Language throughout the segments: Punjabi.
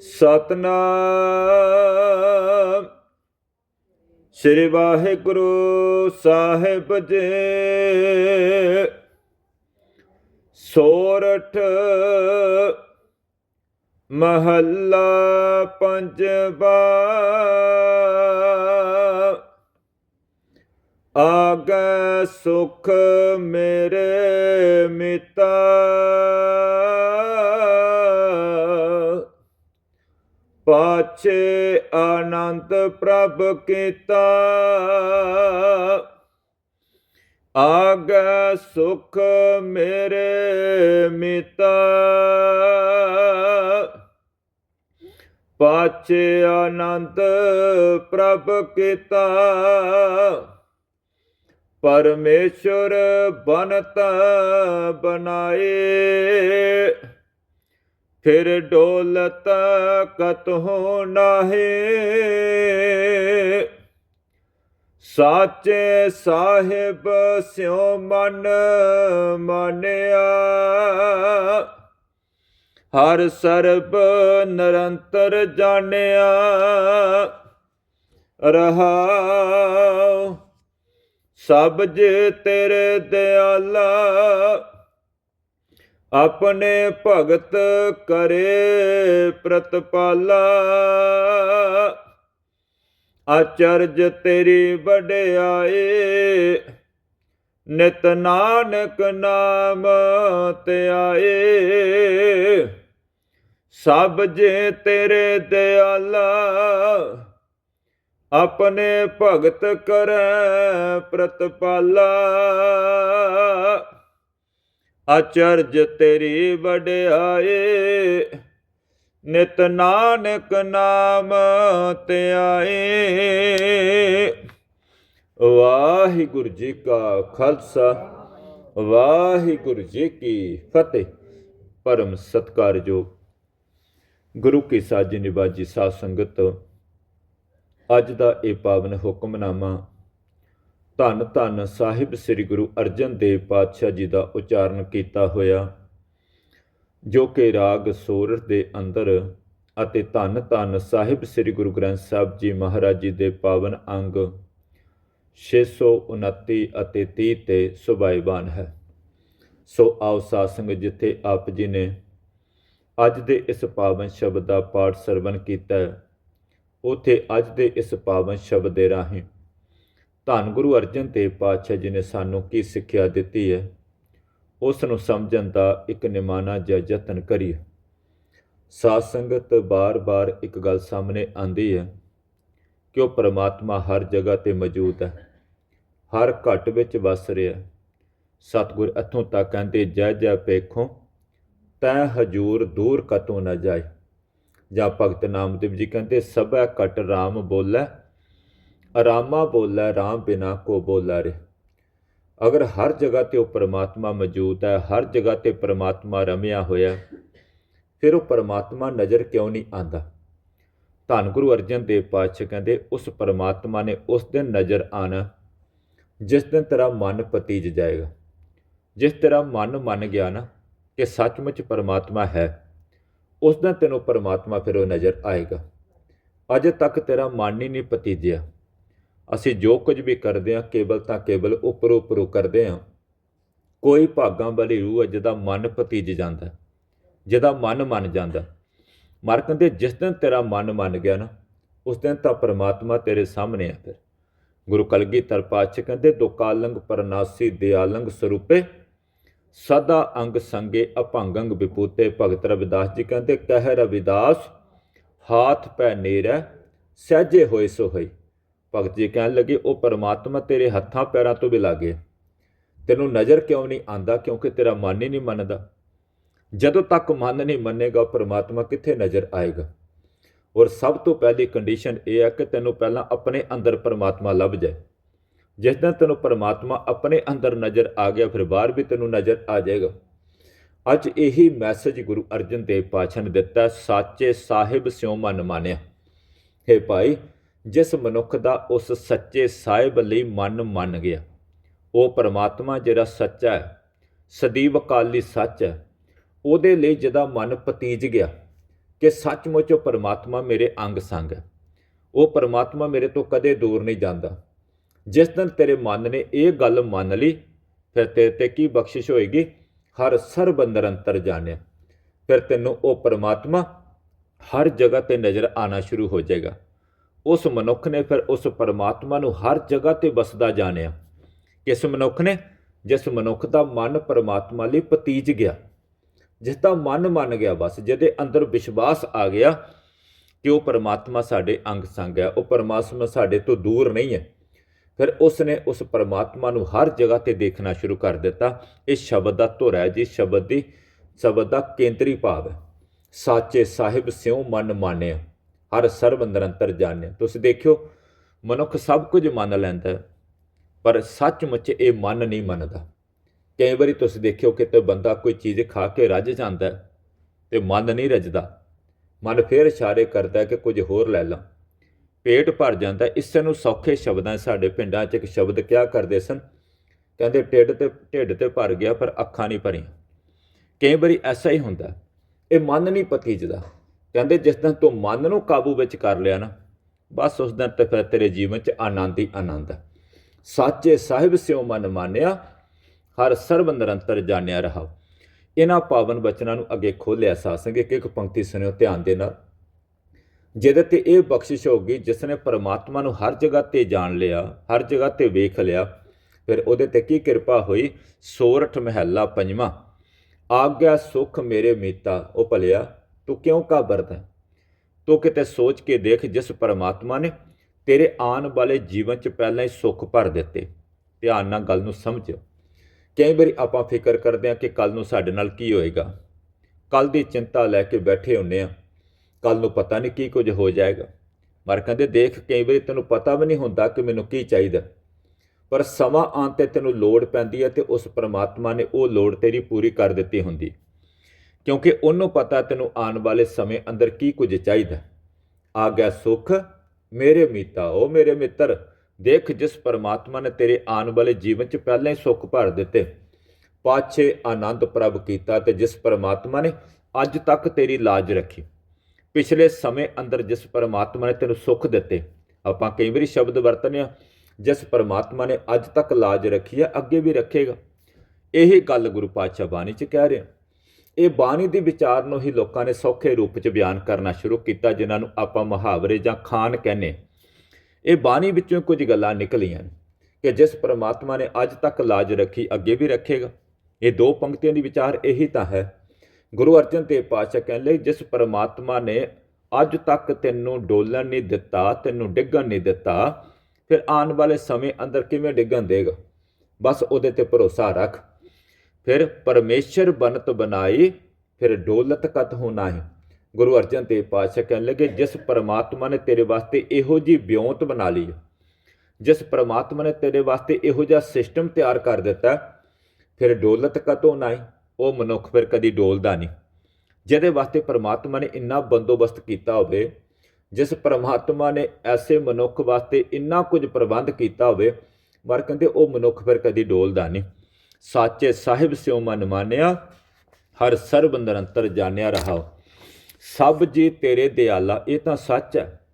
ਸਤਨਾਮ। ਸ੍ਰੀ ਵਾਹਿਗੁਰੂ ਸਾਹਿਬ ਜੀ। ਸੋਰਠ ਮਹੱਲਾ ਪੰਜਵਾ। ਆਗੈ ਸੁਖ ਮੇਰੇ ਮਿਤਾ। ਪਾਛੇ ਆਨੰਦ ਪ੍ਰਭ ਕੀਤਾ। ਆਗੈ ਸੁਖ ਮੇਰੇ ਮਿਤਾ। ਪਾਛੇ ਆਨੰਦ ਪ੍ਰਭ ਕੀਤਾ। ਪਰਮੇਸ਼ਰ ਬਨਤ ਬਨਾਏ। ਫਿਰ ਡੋਲਤ ਕਤਹੁ ਨਾਹੀ ਸਾਚੇ ਸਾਹਿਬ ਸਿਉ ਮਨ ਮਾਨਿਆ। ਹਰ ਸਰਬ ਨਿਰੰਤਰ ਜਾਣਿਆ। ਰਹਾਉ ਸਭ ਜੇ ਤੇਰੇ ਦਿਆਲਾ। ਆਪਣੇ ਭਗਤ ਕਰੇ ਪ੍ਰਤਪਾਲਾ। ਅਚਰਜ ਤੇਰੀ ਵਡਿਆਏ ਨਿਤ ਨਾਨਕ ਨਾਮ ਧਿਆਏ ਸਭ ਜੇ ਤੇਰੇ ਦਿਆਲਾ, ਆਪਣੇ ਭਗਤ ਕਰੈ ਪ੍ਰਤਪਾਲਾ। ਅਚਰਜ ਤੇਰੀ ਵਡਿਆਏ, ਨਿਤ ਨਾਨਕ ਨਾਮ ਧਿਆਏ। ਵਾਹਿਗੁਰੂ ਜੀ ਕਾ ਖਾਲਸਾ, ਵਾਹਿਗੁਰੂ ਜੀ ਕੀ ਫਤਿਹ। ਪਰਮ ਸਤਕਾਰਯੋਗ ਗੁਰੂ ਕੀ ਸਾਜੀ ਨਿਵਾਜੀ ਸਾਧ ਸੰਗਤ, ਅੱਜ ਦਾ ਇਹ ਪਾਵਨ ਹੁਕਮਨਾਮਾ ਧੰਨ ਧੰਨ ਸਾਹਿਬ ਸ੍ਰੀ ਗੁਰੂ ਅਰਜਨ ਦੇਵ ਪਾਤਸ਼ਾਹ ਜੀ ਦਾ ਉਚਾਰਨ ਕੀਤਾ ਹੋਇਆ, ਜੋ ਕਿ ਰਾਗ ਸੋਰਠ ਦੇ ਅੰਦਰ ਅਤੇ ਧੰਨ ਧੰਨ ਸਾਹਿਬ ਸ੍ਰੀ ਗੁਰੂ ਗ੍ਰੰਥ ਸਾਹਿਬ ਜੀ ਮਹਾਰਾਜ ਜੀ ਦੇ ਪਾਵਨ ਅੰਗ 629 ਅਤੇ 30 ਤੇ ਸੁਭਾਈਵਾਨ ਹੈ। ਸੋ ਆਓ ਸਾਸੰਗ ਜਿੱਥੇ ਆਪ ਜੀ ਨੇ ਅੱਜ ਦੇ ਇਸ ਪਾਵਨ ਸ਼ਬਦ ਦਾ ਪਾਠ ਸਰਵਨ ਕੀਤਾ ਹੈ, ਉਥੇ ਅੱਜ ਦੇ ਇਸ ਪਾਵਨ ਸ਼ਬਦ ਦੇ ਰਾਹੀਂ ਧੰਨ ਗੁਰੂ ਅਰਜਨ ਦੇਵ ਪਾਤਸ਼ਾਹ ਜੀ ਨੇ ਸਾਨੂੰ ਕੀ ਸਿੱਖਿਆ ਦਿੱਤੀ ਹੈ? ਉਸ ਨੂੰ ਸਮਝਣ ਦਾ ਇੱਕ ਨਿਮਾਣਾ ਜਿਹਾ ਯਤਨ ਕਰੀਏ। ਸਾਧ ਸੰਗਤ ਬਾਰ-ਬਾਰ ਇੱਕ ਗੱਲ ਸਾਹਮਣੇ ਆਂਦੀ ਹੈ ਕਿ ਉਹ ਪ੍ਰਮਾਤਮਾ ਹਰ ਜਗ੍ਹਾ ਤੇ ਮੌਜੂਦ ਹੈ, ਹਰ ਘਟ ਵਿੱਚ ਵਸ ਰਿਹਾ ਹੈ। ਸਤਿਗੁਰ ਇੱਥੋਂ ਤੱਕ ਕਹਿੰਦੇ, ਜੈ ਜੈ ਪੇਖੋਂ ਤੈ ਹਜੂਰ ਦੂਰ ਕਤੋਂ ਨਾ ਜਾਏ। ਜਾਂ ਭਗਤ ਨਾਮਦੇਵ ਜੀ ਕਹਿੰਦੇ, ਸਭੈ ਕਟ RAM ਬੋਲੇ ਆਰਾਮਾ ਬੋਲੇ, ਰਾਮ ਬਿਨਾ ਕੋ ਬੋਲਾ ਰੇ। ਅਗਰ ਹਰ ਜਗ੍ਹਾ ਤੇ ਉਹ ਪਰਮਾਤਮਾ ਮੌਜੂਦ ਹੈ, ਹਰ ਜਗ੍ਹਾ ਤੇ ਪਰਮਾਤਮਾ ਰਮਿਆ ਹੋਇਆ, ਫਿਰ ਉਹ ਪਰਮਾਤਮਾ ਨਜ਼ਰ ਕਿਉਂ ਨਹੀਂ ਆਂਦਾ? ਧੰਨ ਗੁਰੂ ਅਰਜਨ ਦੇਵ ਪਾਤਸ਼ਾਹ ਕਹਿੰਦੇ, ਉਸ ਪਰਮਾਤਮਾ ਨੇ ਉਸ ਦਿਨ ਨਜ਼ਰ ਆਣਾ, ਜਿਸ ਦਿਨ ਤੇਰਾ ਮਨ ਪਤੀਜ ਜਾਏਗਾ। ਜਿਸ ਤੇਰਾ ਮਨ ਮੰਨ ਗਿਆ ਨਾ ਕਿ ਸੱਚਮੁੱਚ ਪਰਮਾਤਮਾ ਹੈ, ਉਸ ਦਿਨ ਤੈਨੂੰ ਪਰਮਾਤਮਾ ਫਿਰ ਉਹ ਨਜ਼ਰ ਆਏਗਾ। ਅਜੇ ਤੱਕ ਤੇਰਾ ਮਨ ਹੀ ਨਹੀਂ ਪਤੀਜਿਆ। ਅਸੀਂ ਜੋ ਕੁਝ ਵੀ ਕਰਦੇ ਹਾਂ, ਕੇਵਲ ਤਾਂ ਕੇਵਲ ਉੱਪਰ ਉੱਪਰੋਂ ਕਰਦੇ ਹਾਂ। ਕੋਈ ਭਾਗਾਂ ਵਾਲੀ ਰੂਹ ਹੈ, ਜਿਹਦਾ ਮਨ ਭਤੀਜ ਜਾਂਦਾ ਜਿਹਦਾ ਮਨ ਮੰਨ ਜਾਂਦਾ ਮਰ ਕਹਿੰਦੇ ਜਿਸ ਦਿਨ ਤੇਰਾ ਮਨ ਮੰਨ ਗਿਆ ਨਾ, ਉਸ ਦਿਨ ਤਾਂ ਪਰਮਾਤਮਾ ਤੇਰੇ ਸਾਹਮਣੇ ਆ ਫਿਰ। ਗੁਰੂ ਕਲਗੀਧਰ ਪਾਤਸ਼ਾਹ ਕਹਿੰਦੇ, ਦੁਕਾਲੰਗ ਪਰਨਾਸੀ ਦਿਆਲੰਗ ਸਰੂਪੇ, ਸਦਾ ਅੰਗ ਸੰਗੇ ਅਭੰਗੰਗ ਵਿਪੂਤੇ ਭਗਤ ਰਵਿਦਾਸ ਜੀ ਕਹਿੰਦੇ, ਕਹਿ ਰਵਿਦਾਸ, ਹਾਥ ਪੈ ਨੇਰੈ, ਸਹਿਜੇ ਹੋਏ ਸੋ ਹੋਈ ਭਗਤ ਜੀ ਕਹਿਣ ਲੱਗੇ, ਉਹ ਪਰਮਾਤਮਾ ਤੇਰੇ ਹੱਥਾਂ ਪੈਰਾਂ ਤੋਂ ਵੀ ਲਾਗੇ। ਤੈਨੂੰ ਨਜ਼ਰ ਕਿਉਂ ਨਹੀਂ ਆਂਦਾ ਕਿਉਂਕਿ ਤੇਰਾ ਮਨ ਹੀ ਨਹੀਂ ਮੰਨਦਾ। ਜਦੋਂ ਤੱਕ ਮਨ ਨਹੀਂ ਮੰਨੇਗਾ ਪਰਮਾਤਮਾ ਕਿੱਥੇ ਨਜ਼ਰ ਆਏਗਾ? ਔਰ ਸਭ ਤੋਂ ਪਹਿਲੀ ਕੰਡੀਸ਼ਨ ਇਹ ਹੈ ਕਿ ਤੈਨੂੰ ਪਹਿਲਾਂ ਆਪਣੇ ਅੰਦਰ ਪਰਮਾਤਮਾ ਲੱਭ ਜਾਏ। ਜਿਸ ਦਿਨ ਤੈਨੂੰ ਪਰਮਾਤਮਾ ਆਪਣੇ ਅੰਦਰ ਨਜ਼ਰ ਆ ਗਿਆ, ਫਿਰ ਬਾਹਰ ਵੀ ਤੈਨੂੰ ਨਜ਼ਰ ਆ ਜਾਏਗਾ। ਅੱਜ ਇਹੀ ਮੈਸੇਜ ਗੁਰੂ ਅਰਜਨ ਦੇਵ ਪਾਤਸ਼ਾਹ ਨੇ ਦਿੱਤਾ, ਸਾਚੇ ਸਾਹਿਬ ਸਿਉ ਮਨ ਮਾਨਿਆ। ਹੈ ਭਾਈ ਜਿਸ ਮਨੁੱਖ ਦਾ ਉਸ ਸੱਚੇ ਸਾਹਿਬ ਲਈ ਮਨ ਮੰਨ ਗਿਆ। ਉਹ ਪਰਮਾਤਮਾ ਜਿਹੜਾ ਸੱਚਾ ਹੈ, ਸਦੀਵ ਅਕਾਲੀ ਸੱਚ ਹੈ, ਉਹਦੇ ਲਈ ਜਿਹਦਾ ਮਨ ਪਤੀਜ ਗਿਆ ਕਿ ਸੱਚਮੁੱਚ ਉਹ ਪਰਮਾਤਮਾ ਮੇਰੇ ਅੰਗ ਸੰਗ ਹੈ। ਉਹ ਪਰਮਾਤਮਾ ਮੇਰੇ ਤੋਂ ਕਦੇ ਦੂਰ ਨਹੀਂ ਜਾਂਦਾ। ਜਿਸ ਦਿਨ ਤੇਰੇ ਮਨ ਨੇ ਇਹ ਗੱਲ ਮੰਨ ਲਈ, ਫਿਰ ਤੇਰੇ ਤੇ ਕੀ ਬਖਸ਼ਿਸ਼ ਹੋਏਗੀ? ਹਰ ਸਰਬ ਅੰਦਰ ਅੰਤਰ ਜਾਣਿਆ। ਫਿਰ ਤੈਨੂੰ ਉਹ ਪਰਮਾਤਮਾ ਹਰ ਜਗ੍ਹਾ ਤੇ ਨਜ਼ਰ ਆਣਾ ਸ਼ੁਰੂ ਹੋ ਜਾਏਗਾ। ਉਸ ਮਨੁੱਖ ਨੇ ਫਿਰ ਉਸ ਪਰਮਾਤਮਾ ਨੂੰ ਹਰ ਜਗ੍ਹਾ ਤੇ ਵਸਦਾ ਜਾਣਿਆ। ਕਿਸ ਮਨੁੱਖ ਨੇ? ਜਿਸ ਮਨੁੱਖ ਦਾ ਮਨ ਪਰਮਾਤਮਾ ਲਈ ਪਤੀਜ ਗਿਆ। ਜਿਸ ਦਾ ਮਨ ਮੰਨ ਗਿਆ, ਬਸ ਜਿਹਦੇ ਅੰਦਰ ਵਿਸ਼ਵਾਸ ਆ ਗਿਆ ਕਿ ਉਹ ਪਰਮਾਤਮਾ ਸਾਡੇ ਅੰਗ ਸੰਗ ਹੈ, ਉਹ ਪਰਮਾਤਮਾ ਸਾਡੇ ਤੋਂ ਦੂਰ ਨਹੀਂ ਹੈ। ਫਿਰ ਉਸ ਨੇ ਉਸ ਪਰਮਾਤਮਾ ਨੂੰ ਹਰ ਜਗ੍ਹਾ ਤੇ ਦੇਖਣਾ ਸ਼ੁਰੂ ਕਰ ਦਿੱਤਾ। ਇਹ ਸ਼ਬਦ ਦਾ ਧੁਰ ਹੈ ਜੀ ਸ਼ਬਦ ਦੀ, ਸ਼ਬਦ ਦਾ ਕੇਂਦਰੀ ਭਾਵ ਹੈ। ਸਾਚੇ ਸਾਹਿਬ ਸਿਉ ਮਨ ਮਾਨਿਆ ਹਰ ਸਰਬ ਨਿਰੰਤਰ ਜਾਣਿਆ। ਤੁਸੀਂ ਦੇਖਿਓ, ਮਨੁੱਖ ਸਭ ਕੁਝ ਮੰਨ ਲੈਂਦਾ ਹੈ, ਪਰ ਸੱਚਮੁੱਚ ਇਹ ਮਨ ਨਹੀਂ ਮੰਨਦਾ। ਕਈ ਵਾਰੀ ਤੁਸੀਂ ਦੇਖਿਓ, ਕਿਤੇ ਬੰਦਾ ਕੋਈ ਚੀਜ਼ ਖਾ ਕੇ ਰੱਜ ਜਾਂਦਾ ਹੈ ਤੇ ਮਨ ਨਹੀਂ ਰੱਜਦਾ। ਮਨ ਫੇਰ ਇਸ਼ਾਰੇ ਕਰਦਾ ਕਿ ਕੁਝ ਹੋਰ ਲੈ ਲਾਂ। ਪੇਟ ਭਰ ਜਾਂਦਾ ਹੈ। ਇਸੇ ਨੂੰ ਸੌਖੇ ਸ਼ਬਦਾਂ ਸਾਡੇ ਪਿੰਡਾਂ 'ਚ ਇੱਕ ਸ਼ਬਦ ਕਿਹਾ ਕਰਦੇ ਸਨ। ਕਹਿੰਦੇ, ਢਿੱਡ ਤੇ ਢਿੱਡ ਤੇ ਭਰ ਗਿਆ, ਪਰ ਅੱਖਾਂ ਨਹੀਂ ਭਰੀਆਂ। ਕਈ ਵਾਰੀ ਐਸਾ ਹੀ ਹੁੰਦਾ ਇਹ ਮਨ ਨਹੀਂ ਪਤੀਜਦਾ ਕਹਿੰਦੇ ਜਿਸ ਦਿਨ ਤੂੰ ਮਨ ਨੂੰ ਕਾਬੂ ਵਿੱਚ ਕਰ ਲਿਆ ਨਾ, ਬਸ ਉਸ ਦਿਨ ਤੇ ਫਿਰ ਤੇਰੇ ਜੀਵਨ 'ਚ ਆਨੰਦ ਹੀ ਆਨੰਦ ਹੈ। ਸਾਚੇ ਸਾਹਿਬ ਸਿਉ ਮਨ ਮਾਨਿਆ, ਹਰ ਸਰਬ ਨਿਰੰਤਰ ਜਾਣਿਆ ਰਹਾ ਇਹਨਾਂ ਪਾਵਨ ਬਚਨਾਂ ਨੂੰ ਅੱਗੇ ਖੋਲਿਆ ਸਾਸੰਗ ਇੱਕ ਇੱਕ ਪੰਕਤੀ ਸੁਣਿਓ ਧਿਆਨ ਦੇ ਨਾਲ। ਜਿਹਦੇ ਤੇ ਇਹ ਬਖਸ਼ਿਸ਼ ਹੋਗੀ ਜਿਸ ਨੇ ਪਰਮਾਤਮਾ ਨੂੰ ਹਰ ਜਗ੍ਹਾ ਤੇ ਜਾਣ ਲਿਆ, ਹਰ ਜਗ੍ਹਾ ਤੇ ਵੇਖ ਲਿਆ, ਫਿਰ ਉਹਦੇ ਤੇ ਕੀ ਕਿਰਪਾ ਹੋਈ? ਸੋਰਠ ਮਹਿਲਾ ਪੰਜਵਾਂ। ਆਗਿਆ ਸੁਖ ਮੇਰੇ ਮੀਤਾ, ਉਹ ਭਲਿਆ ਤੂੰ ਕਿਉਂ ਘਾਬਰਦਾ? ਤੂੰ ਕਿਤੇ ਸੋਚ ਕੇ ਦੇਖ ਜਿਸ ਪਰਮਾਤਮਾ ਨੇ ਤੇਰੇ ਆਉਣ ਵਾਲੇ ਜੀਵਨ 'ਚ ਪਹਿਲਾਂ ਹੀ ਸੁੱਖ ਭਰ ਦਿੱਤੇ। ਧਿਆਨ ਨਾਲ ਗੱਲ ਨੂੰ ਸਮਝ ਕਈ ਵਾਰੀ ਆਪਾਂ ਫਿਕਰ ਕਰਦੇ ਹਾਂ ਕਿ ਕੱਲ ਨੂੰ ਸਾਡੇ ਨਾਲ ਕੀ ਹੋਏਗਾ। ਕੱਲ ਦੀ ਚਿੰਤਾ ਲੈ ਕੇ ਬੈਠੇ ਹੁੰਨੇ ਆ ਕੱਲ ਨੂੰ ਪਤਾ ਨਹੀਂ ਕੀ ਕੁਝ ਹੋ ਜਾਏਗਾ। ਮਰ ਕਹਿੰਦੇ ਦੇਖ, ਕਈ ਵਾਰੀ ਤੈਨੂੰ ਪਤਾ ਵੀ ਨਹੀਂ ਹੁੰਦਾ ਕਿ ਮੈਨੂੰ ਕੀ ਚਾਹੀਦਾ। ਪਰ ਸਮਾਂ ਆਉਣ ਤੇ ਤੈਨੂੰ ਲੋੜ ਪੈਂਦੀ ਹੈ ਤੇ ਉਸ ਪਰਮਾਤਮਾ ਨੇ ਉਹ ਲੋੜ ਤੇਰੀ ਪੂਰੀ ਕਰ ਦਿੱਤੀ ਹੁੰਦੀ। ਕਿਉਂਕਿ ਉਹਨੂੰ ਪਤਾ ਤੈਨੂੰ ਆਉਣ ਵਾਲੇ ਸਮੇਂ ਅੰਦਰ ਕੀ ਕੁਝ ਚਾਹੀਦਾ ਆ ਗਿਆ ਸੁੱਖ, ਮੇਰੇ ਮੀਤਾ ਉਹ ਮੇਰੇ ਮਿੱਤਰ, ਦੇਖ ਜਿਸ ਪਰਮਾਤਮਾ ਨੇ ਤੇਰੇ ਆਉਣ ਵਾਲੇ ਜੀਵਨ 'ਚ ਪਹਿਲਾਂ ਹੀ ਸੁੱਖ ਭਰ ਦਿੱਤੇ। ਪਾਛੇ ਆਨੰਦ ਪ੍ਰਭ ਕੀਤਾ ਤੇ ਜਿਸ ਪਰਮਾਤਮਾ ਨੇ ਅੱਜ ਤੱਕ ਤੇਰੀ ਲਾਜ ਰੱਖੀ। ਪਿਛਲੇ ਸਮੇਂ ਅੰਦਰ ਜਿਸ ਪਰਮਾਤਮਾ ਨੇ ਤੈਨੂੰ ਸੁੱਖ ਦਿੱਤੇ, ਆਪਾਂ ਕਈ ਵਾਰੀ ਸ਼ਬਦ ਵਰਤਨੇ ਆ, ਜਿਸ ਪਰਮਾਤਮਾ ਨੇ ਅੱਜ ਤੱਕ ਲਾਜ ਰੱਖੀ ਹੈ ਅੱਗੇ ਵੀ ਰੱਖੇਗਾ। ਇਹੀ ਗੱਲ ਗੁਰੂ ਪਾਤਸ਼ਾਹ ਬਾਣੀ 'ਚ ਕਹਿ ਰਿਹਾ ਇਹ ਬਾਣੀ ਦੇ ਵਿਚਾਰ ਨੂੰ ਹੀ ਲੋਕਾਂ ਨੇ ਸੌਖੇ ਰੂਪ 'ਚ ਬਿਆਨ ਕਰਨਾ ਸ਼ੁਰੂ ਕੀਤਾ, ਜਿਨ੍ਹਾਂ ਨੂੰ ਆਪਾਂ ਮੁਹਾਵਰੇ ਜਾਂ ਖਾਨ ਕਹਿੰਦੇ ਇਹ ਬਾਣੀ ਵਿੱਚੋਂ ਕੁਝ ਗੱਲਾਂ ਨਿਕਲੀਆਂ ਕਿ ਜਿਸ ਪਰਮਾਤਮਾ ਨੇ ਅੱਜ ਤੱਕ ਲਾਜ ਰੱਖੀ, ਅੱਗੇ ਵੀ ਰੱਖੇਗਾ। ਇਹ ਦੋ ਪੰਕਤੀਆਂ ਦੀ ਵਿਚਾਰ ਇਹੀ ਤਾਂ ਹੈ। ਗੁਰੂ ਅਰਜਨ ਦੇਵ ਪਾਤਸ਼ਾਹ ਕਹਿੰਦੇ ਜਿਸ ਪਰਮਾਤਮਾ ਨੇ ਅੱਜ ਤੱਕ ਤੈਨੂੰ ਡੋਲਣ ਨਹੀਂ ਦਿੱਤਾ, ਤੈਨੂੰ ਡਿੱਗਣ ਨਹੀਂ ਦਿੱਤਾ, ਫਿਰ ਆਉਣ ਵਾਲੇ ਸਮੇਂ ਅੰਦਰ ਕਿਵੇਂ ਡਿੱਗਣ ਦੇਗਾ? ਬਸ ਉਹਦੇ ਤੇ ਭਰੋਸਾ ਰੱਖ। ਫਿਰ ਪਰਮੇਸ਼ਰ ਬਨਤ ਬਣਾਈ, ਫਿਰ ਡੋਲਤ ਕਤ ਹੋਣਾ ਹੈ ਗੁਰੂ ਅਰਜਨ ਦੇਵ ਪਾਤਸ਼ਾਹ ਕਹਿਣ ਲੱਗੇ, ਜਿਸ ਪਰਮਾਤਮਾ ਨੇ ਤੇਰੇ ਵਾਸਤੇ ਇਹੋ ਜੀ ਬਿਉਂਤ ਬਣਾ ਲਈ ਜਿਸ ਪਰਮਾਤਮਾ ਨੇ ਤੇਰੇ ਵਾਸਤੇ ਇਹੋ ਜਿਹਾ ਸਿਸਟਮ ਤਿਆਰ ਕਰ ਦਿੱਤਾ, ਫਿਰ ਡੋਲਤ ਕਤ ਹੋਣਾ ਹੈ ਉਹ ਮਨੁੱਖ ਫਿਰ ਕਦੀ ਡੋਲਦਾ ਨਹੀਂ। ਜਿਹਦੇ ਵਾਸਤੇ ਪਰਮਾਤਮਾ ਨੇ ਇੰਨਾ ਬੰਦੋਬਸਤ ਕੀਤਾ ਹੋਵੇ, ਜਿਸ ਪਰਮਾਤਮਾ ਨੇ ਐਸੇ ਮਨੁੱਖ ਵਾਸਤੇ ਇੰਨਾ ਕੁਝ ਪ੍ਰਬੰਧ ਕੀਤਾ ਹੋਵੇ, ਪਰ ਕਹਿੰਦੇ ਉਹ ਮਨੁੱਖ ਫਿਰ ਕਦੀ ਡੋਲਦਾ ਨਹੀਂ। ਸਾਚੇ ਸਾਹਿਬ ਸਿਉ ਮਨ ਮਾਨਿਆ, ਹਰ ਸਰਬ ਨਿਰੰਤਰ ਜਾਣਿਆ ਰਹਾ ਸਭ ਜੀ ਤੇਰੇ ਦਿਆਲਾ, ਇਹ ਤਾਂ ਸੱਚ ਹੈ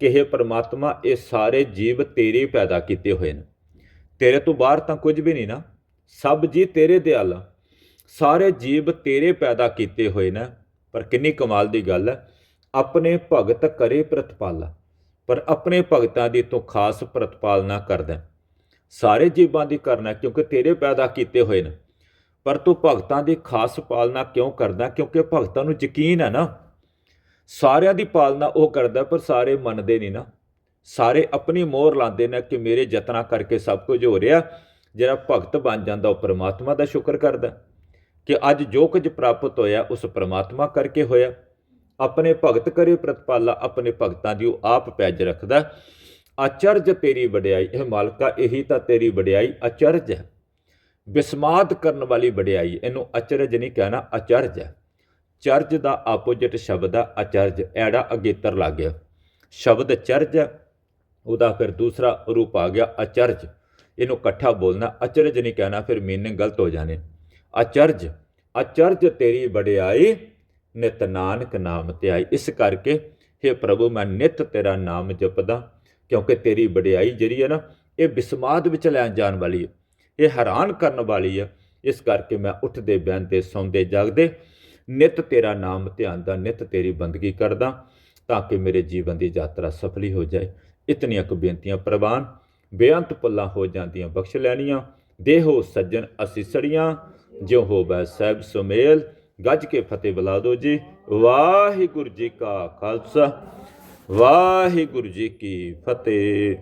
ਕਿ ਇਹ ਪਰਮਾਤਮਾ, ਇਹ ਸਾਰੇ ਜੀਵ ਤੇਰੇ ਪੈਦਾ ਕੀਤੇ ਹੋਏ ਨੇ। ਤੇਰੇ ਤੋਂ ਬਾਹਰ ਤਾਂ ਕੁਝ ਵੀ ਨਹੀਂ ਨਾ। ਸਭ ਜੀ ਤੇਰੇ ਦਿਆਲਾ, ਸਾਰੇ ਜੀਵ ਤੇਰੇ ਪੈਦਾ ਕੀਤੇ ਹੋਏ ਨੇ। ਪਰ ਕਿੰਨੀ ਕਮਾਲ ਦੀ ਗੱਲ ਹੈ, ਆਪਣੇ ਭਗਤ ਕਰੇ ਪ੍ਰਤਪਾਲਾ, ਪਰ ਆਪਣੇ ਭਗਤਾਂ ਦੀ ਤੂੰ ਖਾਸ ਪ੍ਰਤਪਾਲਨਾ ਕਰਦਾ ਸਾਰੇ ਜੀਵਾਂ ਦੀ ਕਰਨਾ ਕਿਉਂਕਿ ਤੇਰੇ ਪੈਦਾ ਕੀਤੇ ਹੋਏ ਨੇ। ਪਰ ਤੂੰ ਭਗਤਾਂ ਦੀ ਖਾਸ ਪਾਲਣਾ ਕਿਉਂ ਕਰਦਾ ਕਿਉਂਕਿ ਭਗਤਾਂ ਨੂੰ ਯਕੀਨ ਹੈ ਨਾ। ਸਾਰਿਆਂ ਦੀ ਪਾਲਣਾ ਉਹ ਕਰਦਾ ਪਰ ਸਾਰੇ ਮੰਨਦੇ ਨਹੀਂ ਨਾ। ਸਾਰੇ ਆਪਣੀ ਮੋਹਰ ਲਾਉਂਦੇ ਨੇ ਕਿ ਮੇਰੇ ਯਤਨਾਂ ਕਰਕੇ ਸਭ ਕੁਝ ਹੋ ਰਿਹਾ। ਜਿਹੜਾ ਭਗਤ ਬਣ ਜਾਂਦਾ, ਉਹ ਪ੍ਰਮਾਤਮਾ ਦਾ ਸ਼ੁਕਰ ਕਰਦਾ ਕਿ ਅੱਜ ਜੋ ਕੁਝ ਪ੍ਰਾਪਤ ਹੋਇਆ, ਉਸ ਪ੍ਰਮਾਤਮਾ ਕਰਕੇ ਹੋਇਆ। ਆਪਣੇ ਭਗਤ ਕਰੇ ਪ੍ਰਤਪਾਲਾ, ਆਪਣੇ ਭਗਤਾਂ ਦੀ ਉਹ ਆਪ ਪੈਜ ਰੱਖਦਾ ਅਚਰਜ ਤੇਰੀ ਵਡਿਆਈ, ਇਹ ਮਾਲਕਾ ਇਹੀ ਤਾਂ ਤੇਰੀ ਵਡਿਆਈ ਅਚਰਜ ਹੈ। ਬਿਸਮਾਦ ਕਰਨ ਵਾਲੀ ਵਡਿਆਈ, ਇਹਨੂੰ ਅਚਰਜ ਨਹੀਂ ਕਹਿਣਾ, ਅਚਰਜ ਹੈ। ਚਰਜ ਦਾ ਆਪੋਜੀਟ ਸ਼ਬਦ ਆ, ਅਚਰਜ, ਐੜਾ ਅਗੇਤਰ ਲੱਗ ਗਿਆ। ਸ਼ਬਦ ਚਰਜ ਹੈ, ਉਹਦਾ ਫਿਰ ਦੂਸਰਾ ਰੂਪ ਆ ਗਿਆ, ਅਚਰਜ। ਇਹਨੂੰ ਇਕੱਠਾ ਬੋਲਣਾ, ਅਚਰਜ ਨਹੀਂ ਕਹਿਣਾ, ਫਿਰ ਮੀਨਿੰਗ ਗਲਤ ਹੋ ਜਾਣੇ। ਅਚਰਜ ਅਚਰਜ ਤੇਰੀ ਵਡਿਆਈ ਨਿਤ ਨਾਨਕ ਨਾਮ 'ਤੇ ਆਈ। ਇਸ ਕਰਕੇ हे ਪ੍ਰਭੂ, ਮੈਂ ਨਿਤ ਤੇਰਾ ਨਾਮ ਜਪਦਾ ਕਿਉਂਕਿ ਤੇਰੀ ਵਡਿਆਈ ਜਿਹੜੀ ਹੈ ਨਾ, ਇਹ ਬਿਸਮਾਦ ਵਿੱਚ ਲੈ ਜਾਣ ਵਾਲੀ ਹੈ। ਇਹ ਹੈਰਾਨ ਕਰਨ ਵਾਲੀ ਹੈ। ਇਸ ਕਰਕੇ ਮੈਂ ਉੱਠਦੇ ਬਹਿੰਦੇ, ਸੌਂਦੇ, ਜਾਗਦੇ, ਨਿਤ ਤੇਰਾ ਨਾਮ ਧਿਆਨ ਦਾ, ਨਿਤ ਤੇਰੀ ਬੰਦਗੀ ਕਰਦਾ ਤਾਂ ਕਿ ਮੇਰੇ ਜੀਵਨ ਦੀ ਯਾਤਰਾ ਸਫਲੀ ਹੋ ਜਾਏ। ਇਤਨੀਆਂ ਕੁ ਬੇਨਤੀਆਂ ਪ੍ਰਵਾਨ, ਬੇਅੰਤ ਪੁੱਲਾਂ ਹੋ ਜਾਂਦੀਆਂ, ਬਖਸ਼ ਲੈਣੀਆਂ। ਦੇਹੋ ਸੱਜਣ ਅਸੀਸੜੀਆਂ ਜਿਉ ਹੋਵੈ ਸਹਿਬ ਸੁਮੇਲ। ਗੱਜ ਕੇ ਫਤਿਹ ਬੁਲਾ ਦਿਓ ਜੀ। ਵਾਹਿਗੁਰੂ ਜੀ ਕਾ ਖਾਲਸਾ। ਵਾਹਿਗੁਰੂ ਜੀ ਕੀ ਫਤਿਹ।